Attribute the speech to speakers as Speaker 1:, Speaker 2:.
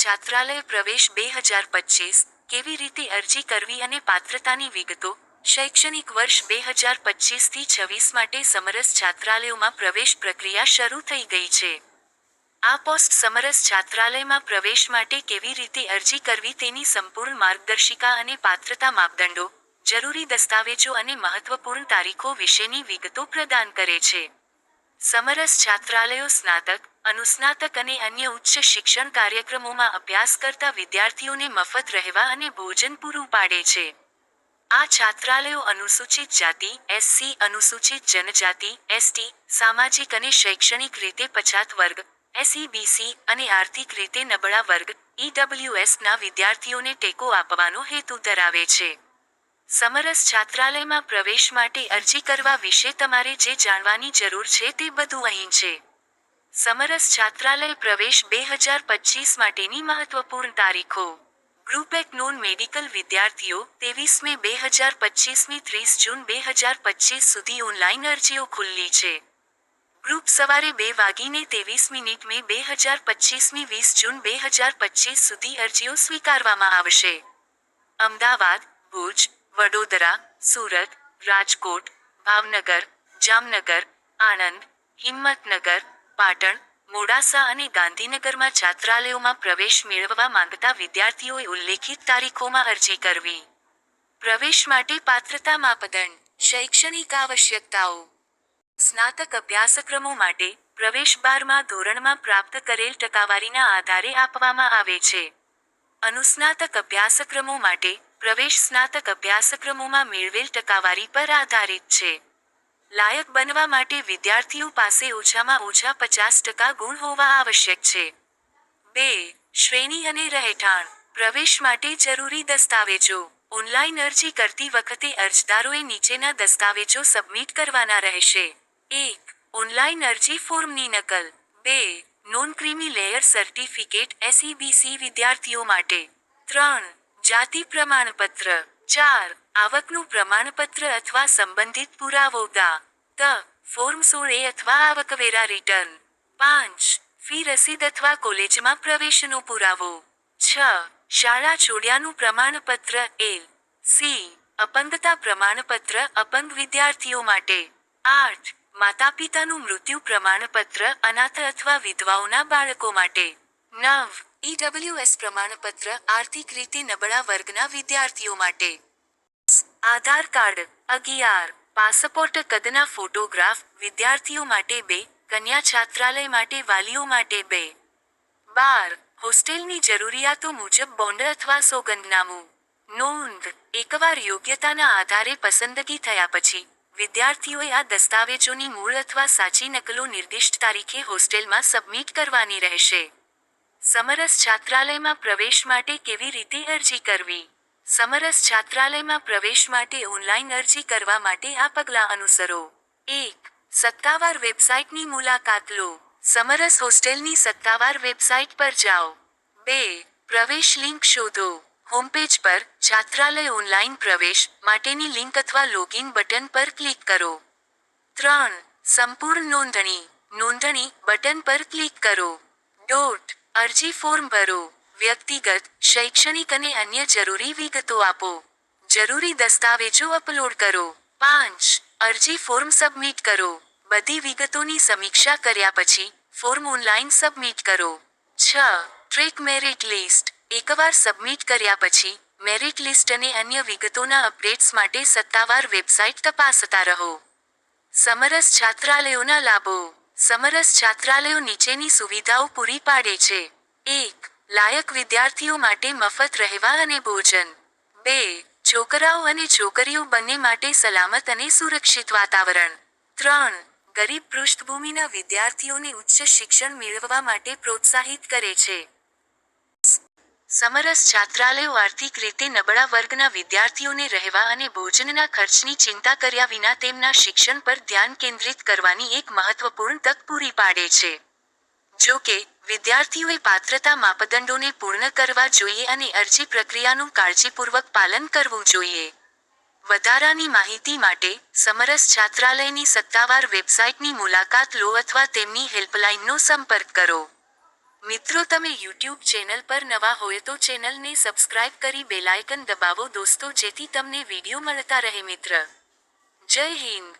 Speaker 1: છાત્રાલય પ્રવેશ બે હજાર પચીસ, કેવી રીતે અરજી કરવી અને પાત્રતાની વિગતો, શૈક્ષણિક વર્ષ બે હજાર પચીસથી છવ્વીસ માટે સમરસ છાત્રાલયોમાં પ્રવેશ પ્રક્રિયા શરૂ થઈ ગઈ છે. આ પોસ્ટ સમરસ છાત્રાલયમાં પ્રવેશ માટે કેવી રીતે અરજી કરવી તેની સંપૂર્ણ માર્ગદર્શિકા અને પાત્રતા માપદંડો, જરૂરી દસ્તાવેજો અને મહત્વપૂર્ણ તારીખો વિશેની વિગતો પ્રદાન કરે છે. સમરસ છાત્રાલયો સ્નાતક, અનુસ્નાતક અને અન્ય ઉચ્ચ શિક્ષણ કાર્યક્રમોમાં અભ્યાસ કરતા વિદ્યાર્થીઓને મફત રહેવા અને ભોજન પૂરું પાડે છે. આ છાત્રાલયો અનુસૂચિત જાતિ એસસી અનુસૂચિત જનજાતિ એસટી સામાજિક અને શૈક્ષણિક રીતે પછાત વર્ગ એસઈબીસી અને આર્થિક રીતે નબળા વર્ગ ઈડબ્લ્યુએસના વિદ્યાર્થીઓને ટેકો આપવાનો હેતુ ધરાવે છે. સમરસ છાત્રાલયમાં પ્રવેશ માટે અરજી કરવા વિશે તમારે જે જાણવાની જરૂર છે તે બધું અહીં છે. સમરસ છાત્રાલય પ્રવેશ બે હજાર પચીસ માટેની મહત્વપૂર્ણ તારીખો. ગ્રુપ એક નોન મેડિકલ વિદ્યાર્થીઓ ત્રેવીસ મે બે હજાર પચીસમી ત્રીસ જૂન બે હજાર પચીસ સુધી ઓનલાઈન અરજીઓ ખુલ્લી છે. ગ્રુપ સવારે બે વાગીને ત્રેવીસ મિનિટ મે બે હજાર પચીસમી વીસ જૂન બે હજાર પચીસ સુધી અરજીઓ સ્વીકારવામાં આવશે. અમદાવાદ, ભુજ વડોદરા, સુરત, રાજકોટ, ભાવનગર, જામનગર, આણંદ, હિંમતનગર, પાટણ, મોડાસા અને ગાંધીનગરમાં છાત્રાલયોમાં પ્રવેશ મેળવવા માંગતા વિદ્યાર્થીઓએ ઉલ્લેખિત તારીખોમાં અરજી કરવી. પ્રવેશ માટે પાત્રતા માપદંડ, શૈક્ષણિક આવશ્યકતાઓ, સ્નાતક અભ્યાસક્રમો માટે પ્રવેશ બારમાં ધોરણમાં પ્રાપ્ત કરેલ ટકાવારીના આધારે આપવામાં આવે છે. અનુસ્નાતક અભ્યાસક્રમો માટે પ્રવેશ સ્નાતક અભ્યાસક્રમોમાં મેળવેલ ટકાવારી પર આધારિત છે. લાયક બનવા માટે વિદ્યાર્થીઓ પાસે ઓછામાં ઓછા પચાસ ટકા ગુણ હોવા આવશ્યક છે. બે, શ્રેણી અને રહેઠાણ. પ્રવેશ માટે જરૂરી દસ્તાવેજો. ઓનલાઈન અરજી કરતી વખતે અરજદારોએ નીચેના દસ્તાવેજો સબમિટ કરવાના રહેશે. એક, ઓનલાઈન અરજી ફોર્મની નકલ. બે, non creamy layer certificate SEBC વિદ્યાર્થીઓ માટે. ત્રણ જાતિ પ્રમાણપત્ર. ચાર, આવકનું પ્રમાણપત્ર અથવા સંબંધિત પુરાવો દા ત, ફોર્મ સોળ એ અથવા આવકવેરા રિટર્ન. પાંચ, ફી રસીદ અથવા કોલેજમાં પ્રવેશનો પુરાવો. છ, શાળા છોડ્યાનું પ્રમાણપત્ર એલ. સી, અપંગતા પ્રમાણપત્ર અપંગ વિદ્યાર્થીઓ માટે. આઠ માતા પિતાનું મૃત્યુ પ્રમાણપત્ર અનાથ અથવા વિધવાઓના બાળકો માટે. નવ ઈડબ્લ્યુએસ પ્રમાણપત્ર, આર્થિક રીતે નબળા વર્ગના વિદ્યાર્થીઓ માટે. આધાર કાર્ડ, અગિયાર. પાસપોર્ટ, કદના ફોટોગ્રાફ, વિદ્યાર્થીઓ માટે બે, કન્યા છાત્રાલય માટે વાલીઓ માટે બે. બાર. હોસ્ટેલની જરૂરિયાતો મુજબ બોન્ડ અથવા સોગંદનામું. નોંધ, એકવાર યોગ્યતાના આધારે પસંદગી થયા પછી, વિદ્યાર્થીઓએ આ દસ્તાવેજોની મૂળ અથવા સાચી નકલો નિર્દિષ્ટ તારીખે હોસ્ટેલમાં સબમિટ કરવાની રહેશે. સમરસ છાત્રાલયમાં પ્રવેશ માટે કેવી રીતે અરજી કરવી? સમરસ છાત્રાલયમાં પ્રવેશ માટે ઓનલાઈન અરજી કરવા માટે આ પગલાં અનુસરો. એક, સત્તાવાર વેબસાઇટની મુલાકાત લો. સમરસ હોસ્ટેલની સત્તાવાર વેબસાઇટ પર જાઓ. બે, પ્રવેશ લિંક શોધો. હોમપેજ પર છાત્રાલય ઓનલાઈન પ્રવેશ માટેની લિંક અથવા લોગિન બટન પર ક્લિક કરો. ત્રણ, સંપૂર્ણ નોંધણી. નોંધણી બટન પર ક્લિક કરો. ડોટ અરજી ફોર્મ ભરો, વ્યક્તિગત, શૈક્ષણિક અને અન્ય જરૂરી વિગતો આપો. જરૂરી દસ્તાવેજો અપલોડ કરો. પાંચ, અરજી ફોર્મ સબમિટ કરો. બધી વિગતોની સમીક્ષા કર્યા પછી ફોર્મ ઓનલાઈન સબમિટ કરો. છ, ટ્રેક મેરિટ લિસ્ટ. એકવાર સબમિટ કર્યા પછી મેરિટ લિસ્ટ અને અન્ય વિગતોના અપડેટ્સ માટે સત્તાવાર વેબસાઇટ તપાસતા રહો. સમરસ છાત્રાલયોના લાભો. સમરસ છાત્રાલયો નીચેની સુવિધાઓ પૂરી પાડે છે. એક, લાયક વિદ્યાર્થીઓ માટે મફત રહેવા અને ભોજન. બે, છોકરાઓ અને છોકરીઓ બંને માટે સલામત અને સુરક્ષિત વાતાવરણ. ત્રણ, ગરીબ પૃષ્ઠભૂમિના વિદ્યાર્થીઓને ઉચ્ચ શિક્ષણ મેળવવા માટે પ્રોત્સાહિત કરે છે. સમરસ છાત્રાલયો આર્થિક રીતે નબળા વર્ગના વિદ્યાર્થીઓને રહેવા અને ભોજનના ખર્ચની ચિંતા કર્યા વિના તેમના શિક્ષણ પર ધ્યાન કેન્દ્રિત કરવાની એક મહત્વપૂર્ણ તક પૂરી પાડે છે. જો કે, વિદ્યાર્થીઓએ પાત્રતા માપદંડોને પૂર્ણ કરવા જોઈએ અને અરજી પ્રક્રિયાનું કાળજીપૂર્વક પાલન કરવું જોઈએ. વધારાની માહિતી માટે સમરસ છાત્રાલયની સત્તાવાર વેબસાઇટની મુલાકાત લો અથવા તેમની હેલ્પલાઇનનો સંપર્ક કરો. મિત્રો, તમે યુટ્યુબ ચેનલ પર નવા હોય તો ચેનલને સબસ્ક્રાઇબ કરી બેલાયકન દબાવો દોસ્તો, જેથી તમને વીડિયો મળતા રહે મિત્ર. જય હિન્દ.